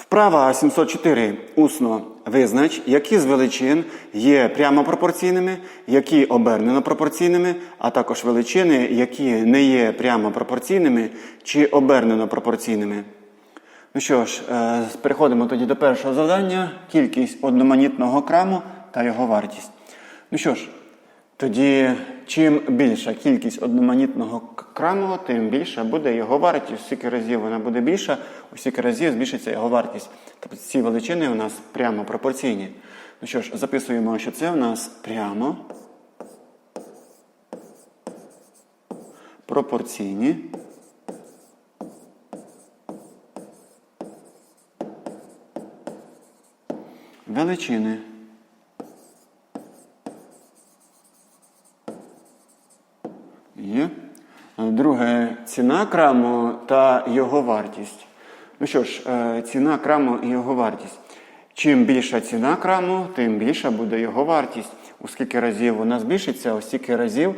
Вправа 704. Усно визнач, які з величин є прямо пропорційними, які обернено пропорційними, а також величини, які не є прямо пропорційними чи обернено пропорційними. Ну що ж, е, переходимо тоді до першого завдання: кількість одноманітного краму та його вартість. Ну що ж, тоді чим більша кількість одноманітного к- тим більша буде його вартість. Скільки разів вона буде більша, у стільки разів збільшиться його вартість. Тобто ці величини у нас прямо пропорційні. Ну що ж, записуємо, що це у нас прямо пропорційні. Величини. Є. Друге ціна краму та його вартість. Ну що ж, е, ціна краму і його вартість. Чим більша ціна краму, тим більша буде його вартість. У скільки разів вона збільшиться, у стільки разів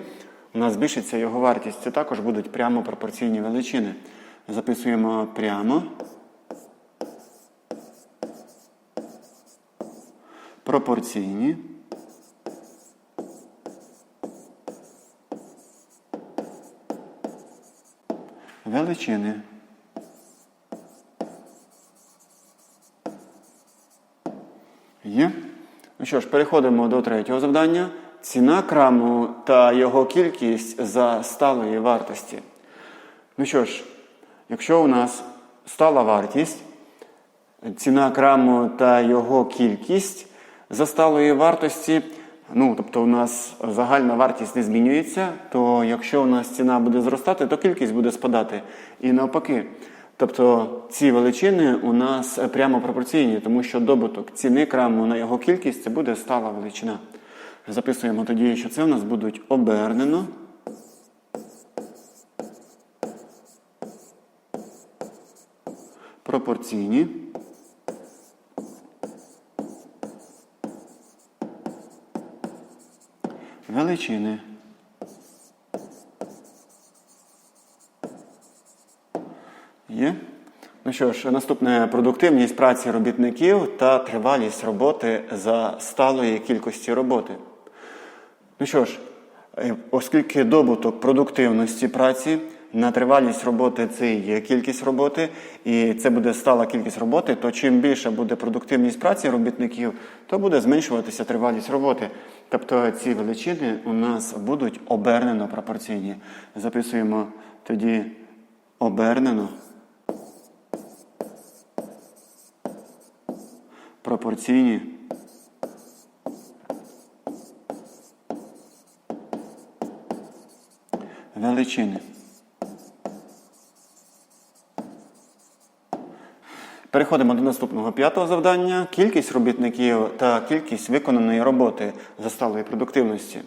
у нас збільшиться його вартість. Це також будуть прямо пропорційні величини. Записуємо прямо. Пропорційні. Величини. Є. Ну що ж, переходимо до третього завдання. Ціна краму та його кількість за сталої вартості. Ну що ж, якщо у нас стала вартість, ціна краму та його кількість за сталої вартості, ну тобто у нас загальна вартість не змінюється, то якщо у нас ціна буде зростати, то кількість буде спадати. І навпаки. Тобто ці величини у нас прямо пропорційні, тому що добуток ціни краму на його кількість це буде стала величина. Записуємо тоді, що це у нас будуть обернено. Пропорційні. Величини. Є. Ну що ж, наступне продуктивність праці робітників та тривалість роботи за сталої кількості роботи. Ну що ж, е, оскільки добуток продуктивності праці на тривалість роботи це є кількість роботи, і це буде стала кількість роботи, то чим більша буде продуктивність праці робітників, то буде зменшуватися тривалість роботи. Тобто ці величини у нас будуть обернено пропорційні. Записуємо тоді обернено. пропорційні. Величини. Переходимо до наступного п'ятого завдання. Кількість робітників та кількість виконаної роботи за сталої продуктивності.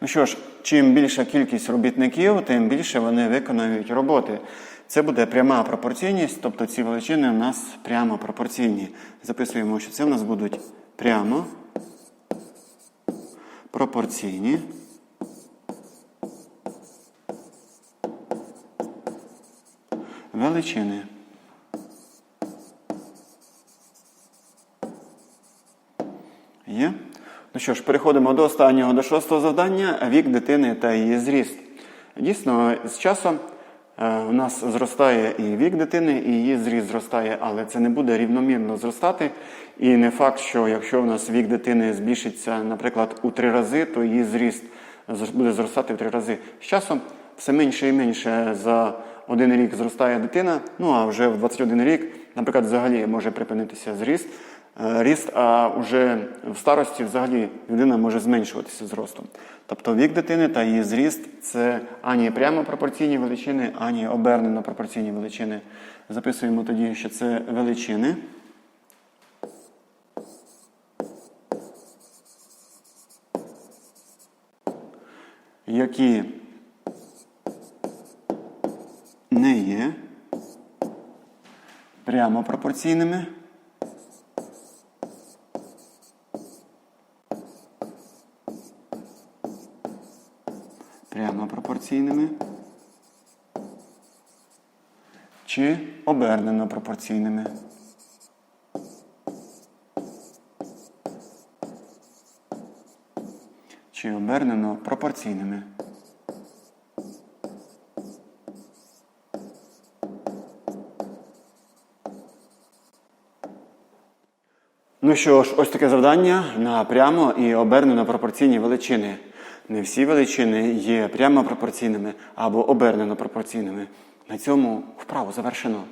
Ну що ж, чим більша кількість робітників, тим більше вони виконують роботи. Це буде пряма пропорційність, тобто ці величини у нас прямо пропорційні. Записуємо, що це у нас будуть прямо пропорційні. Величини. Є? Ну що ж, переходимо до останнього, до шостого завдання вік дитини та її зріст. Дійсно, з часом е, у нас зростає і вік дитини, і її зріст зростає, але це не буде рівномірно зростати. І не факт, що якщо у нас вік дитини збільшиться, наприклад, у три рази, то її зріст буде зростати в три рази. З часом все менше і менше за один рік зростає дитина, ну а вже в 21 рік, наприклад, взагалі може припинитися зріст. е, Ріст, а вже в старості взагалі людина може зменшуватися зростом. Тобто вік дитини та її зріст це ані прямо пропорційні величини, ані обернено пропорційні величини. Записуємо тоді, що це величини. Які не є прямо пропорційними. Прямо пропорційними. Чи обернено пропорційними. Чи обернено пропорційними. Ну що ж, ось таке завдання на прямо і обернено пропорційні величини. Не всі величини є прямо пропорційними або обернено пропорційними. На цьому вправу завершено.